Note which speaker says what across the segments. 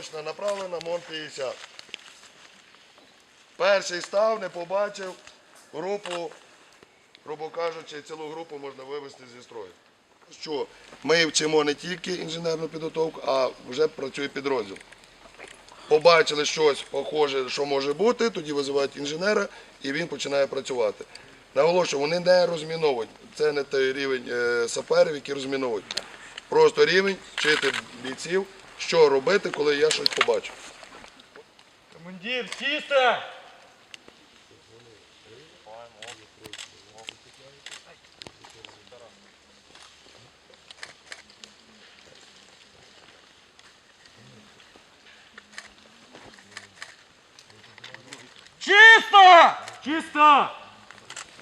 Speaker 1: точно направлена, МОН 50. Перший став, не побачив групу, грубо кажучи, цілу групу можна вивести зі строю. Що ми вчимо не тільки інженерну підготовку, а вже працює підрозділ. Побачили щось похоже, що може бути, тоді визивають інженера і він починає працювати. Наголошую, вони не розміновують. Це не той рівень е, саперів, які розміновують. Просто рівень вчити бійців, що робити, коли я щось побачу.
Speaker 2: Командир, чисто! Чисто! Чисто!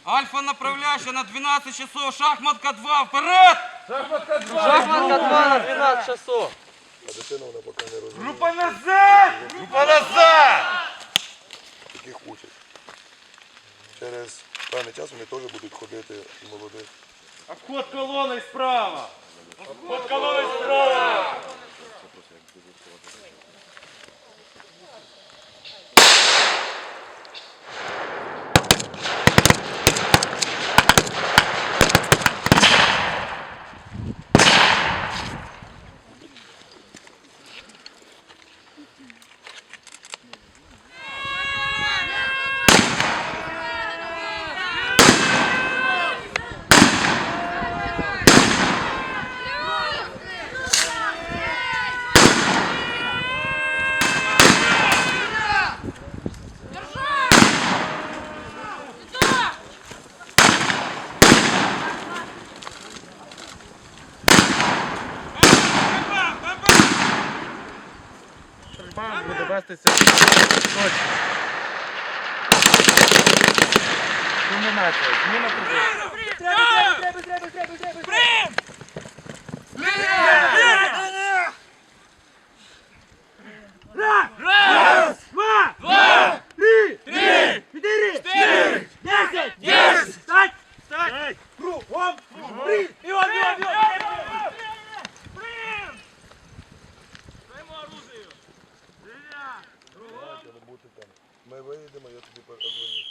Speaker 3: Альфа направляющая на 12 часов. Шахматка 2. Вперед!
Speaker 2: Шахматка 2!
Speaker 3: Шахматка 2 на 12 часов.
Speaker 1: А дитина вона поки не розуміє,
Speaker 2: Група назад! Група назад!
Speaker 1: яких учать. Через певний час вони теж будуть ходити молодих.
Speaker 2: Обход колони справа! Обход колони справа! Буде вестися точно. Кульмінація. Зміна позиції.
Speaker 1: Ми виїдемо, я тобі позвоню.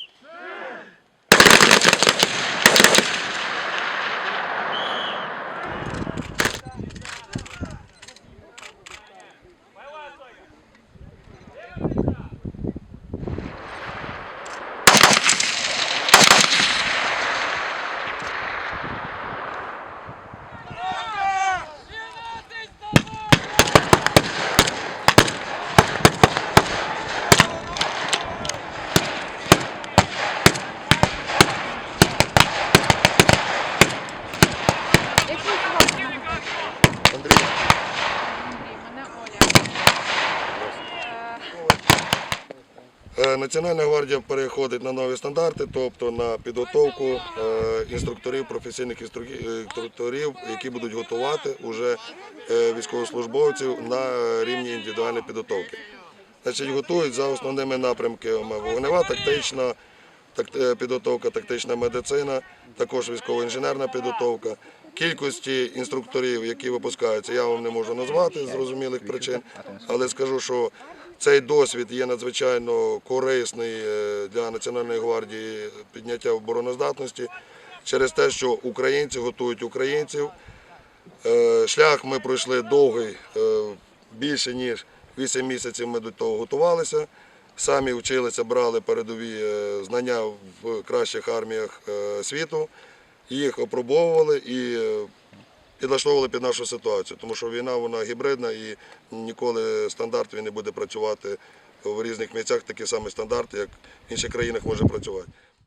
Speaker 1: Національна гвардія переходить на нові стандарти, тобто на підготовку е, інструкторів, професійних е, інструкторів, які будуть готувати уже е, військовослужбовців на рівні індивідуальної підготовки. Значить, готують за основними напрямками вогнева, тактична е, підготовка, тактична медицина, також військово-інженерна підготовка. Кількості інструкторів, які випускаються, я вам не можу назвати з зрозумілих причин, але скажу, що цей досвід є надзвичайно корисний е, для Національної гвардії підняття обороноздатності через те, що українці готують українців. Е, Шлях ми пройшли довгий, е, більше ніж 8 місяців ми до того готувалися. Самі вчилися, брали передові знання в кращих арміях світу, їх опробовували і підлаштовували під нашу ситуацію, тому що війна вона гібридна і ніколи стандарт він не буде працювати в різних місцях, такі самі стандарти, як в інших країнах може працювати.